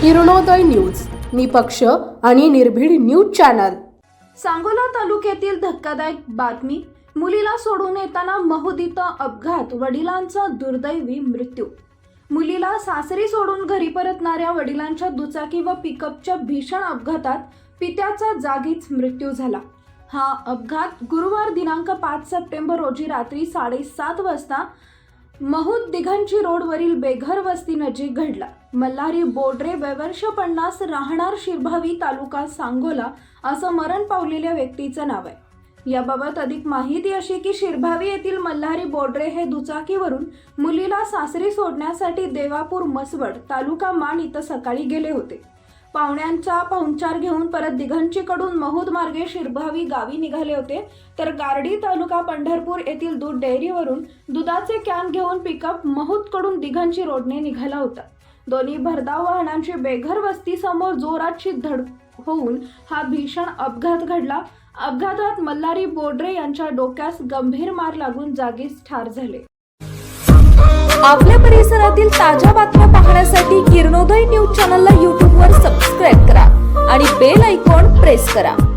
Kiranoday news निपक्ष आणि निर्भीड न्यूज चॅनल. सांगोला तालुक्यातील धक्कादायक बातमी मुलीला सोडून येताना महुदीत अपघात वडिलांचा दुर्दैवी मृत्यू. मुलीला सासरी सोडून घरी परतणाऱ्या वडिलांच्या दुचाकी व पिकअपच्या भीषण अपघातात पित्याचा जागीच मृत्यू झाला. हा अपघात गुरुवार दिनांक पाच सप्टेंबर रोजी रात्री साडेसात वाजता महूद दिघांची रोडवरील बेघर वस्ती नजीक घडला. मल्हारी बोडरे वैवर्ष पन्नास राहणार शिरभावी तालुका सांगोला असं मरण पावलेल्या व्यक्तीचं नाव आहे. याबाबत अधिक माहिती अशी की शिरभावी येथील मल्हारी बोडरे हे दुचाकीवरून मुलीला सासरी सोडण्यासाठी देवापूर मसवड तालुका मान इथं सकाळी गेले होते. पाहुण्यांचा पाहुणचार घेऊन परत दिघंचीकडून महूद मार्गे शिरभावी गावी निघाले होते. तर गारडी तालुका पंढरपूर येथील दूध डेअरीवरून दुधाचे कॅन घेऊन पिकअप महूदकडून दिघंची रोडने निघाला होता. दोन्ही भरधाव वाहनांची बेघर वस्ती समोर जोराची धड होऊन हा भीषण अपघात घडला. अपघातात मल्हारी बोडरे यांच्या डोक्यास गंभीर मार लागून जागीच ठार झाले. आपल्या परिसरातील ताज्या बातम्या पाहण्यासाठी किरणोदय न्यूज चॅनलला ನಮಸ್ಕಾರ